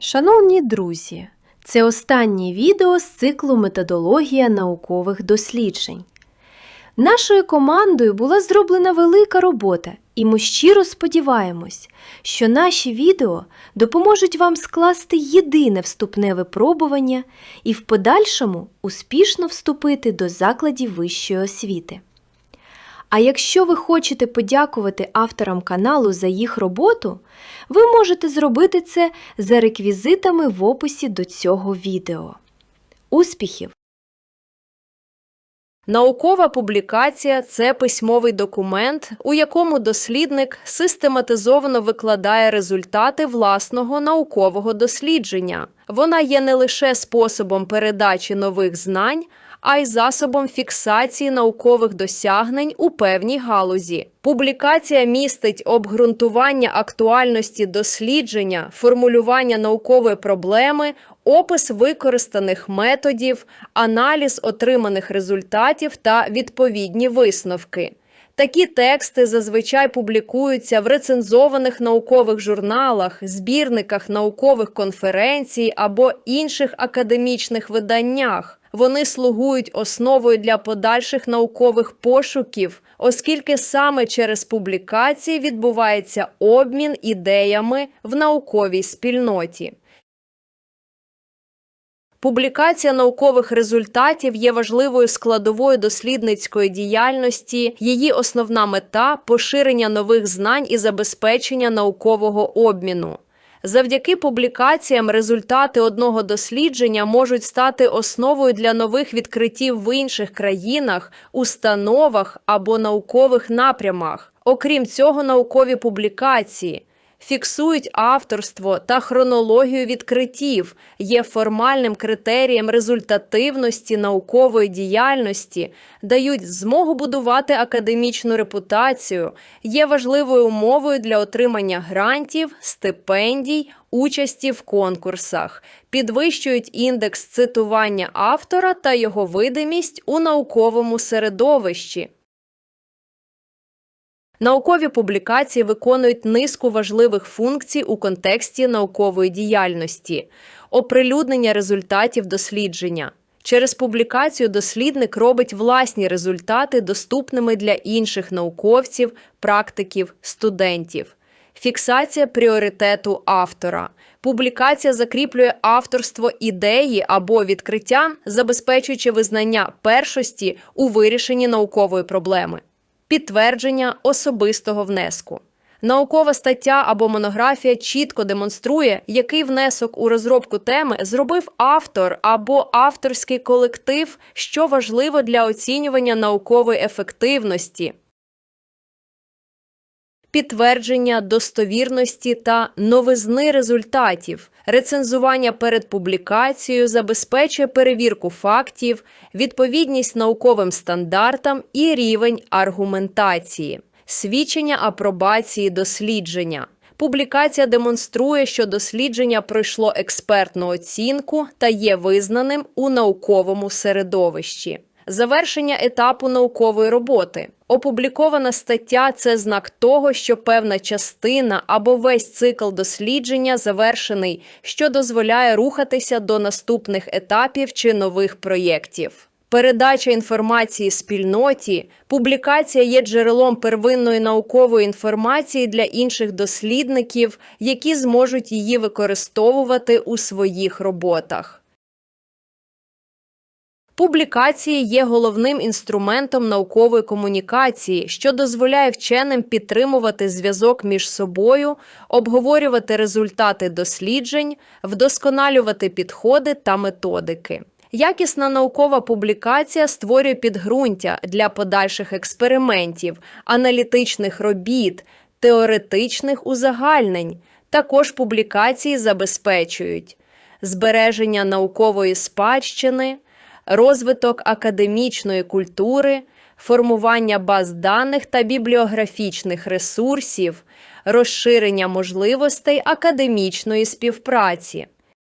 Шановні друзі, це останнє відео з циклу Методологія наукових досліджень. Нашою командою була зроблена велика робота, і ми щиро сподіваємось, що наші відео допоможуть вам скласти єдине вступне випробування і в подальшому успішно вступити до закладів вищої освіти. А якщо ви хочете подякувати авторам каналу за їх роботу, ви можете зробити це за реквізитами в описі до цього відео. Успіхів! Наукова публікація це письмовий документ, у якому дослідник систематизовано викладає результати власного наукового дослідження. Вона є не лише способом передачі нових знань, а й засобом фіксації наукових досягнень у певній галузі. Публікація містить обґрунтування актуальності дослідження, формулювання наукової проблеми, опис використаних методів, аналіз отриманих результатів та відповідні висновки. Такі тексти зазвичай публікуються в рецензованих наукових журналах, збірниках наукових конференцій або інших академічних виданнях. Вони слугують основою для подальших наукових пошуків, оскільки саме через публікації відбувається обмін ідеями в науковій спільноті. Публікація наукових результатів є важливою складовою дослідницької діяльності. Її основна мета поширення нових знань і забезпечення наукового обміну. Завдяки публікаціям результати одного дослідження можуть стати основою для нових відкриттів в інших країнах, установах або наукових напрямах. Окрім цього, наукові публікації фіксують авторство та хронологію відкриттів, є формальним критерієм результативності наукової діяльності, дають змогу будувати академічну репутацію, є важливою умовою для отримання грантів, стипендій, участі в конкурсах, підвищують індекс цитування автора та його видимість у науковому середовищі. Наукові публікації виконують низку важливих функцій у контексті наукової діяльності, оприлюднення результатів дослідження. Через публікацію дослідник робить власні результати доступними для інших науковців, практиків, студентів. Фіксація пріоритету автора. Публікація закріплює авторство ідеї або відкриття, забезпечуючи визнання першості у вирішенні наукової проблеми підтвердження особистого внеску. Наукова стаття або монографія чітко демонструє, який внесок у розробку теми зробив автор або авторський колектив, що важливо для оцінювання наукової ефективності. Підтвердження достовірності та новизни результатів, рецензування перед публікацією забезпечує перевірку фактів, відповідність науковим стандартам і рівень аргументації, свідчення апробації дослідження. Публікація демонструє, що дослідження пройшло експертну оцінку та є визнаним у науковому середовищі. Завершення етапу наукової роботи. Опублікована стаття це знак того, що певна частина або весь цикл дослідження завершений, що дозволяє рухатися до наступних етапів чи нових проєктів. Передача інформації спільноті, публікація є джерелом первинної наукової інформації для інших дослідників, які зможуть її використовувати у своїх роботах. Публікації є головним інструментом наукової комунікації, що дозволяє вченим підтримувати зв'язок між собою, обговорювати результати досліджень, вдосконалювати підходи та методики. Якісна наукова публікація створює підґрунтя для подальших експериментів, аналітичних робіт, теоретичних узагальнень. Також публікації забезпечують збереження наукової спадщини розвиток академічної культури, формування баз даних та бібліографічних ресурсів, розширення можливостей академічної співпраці.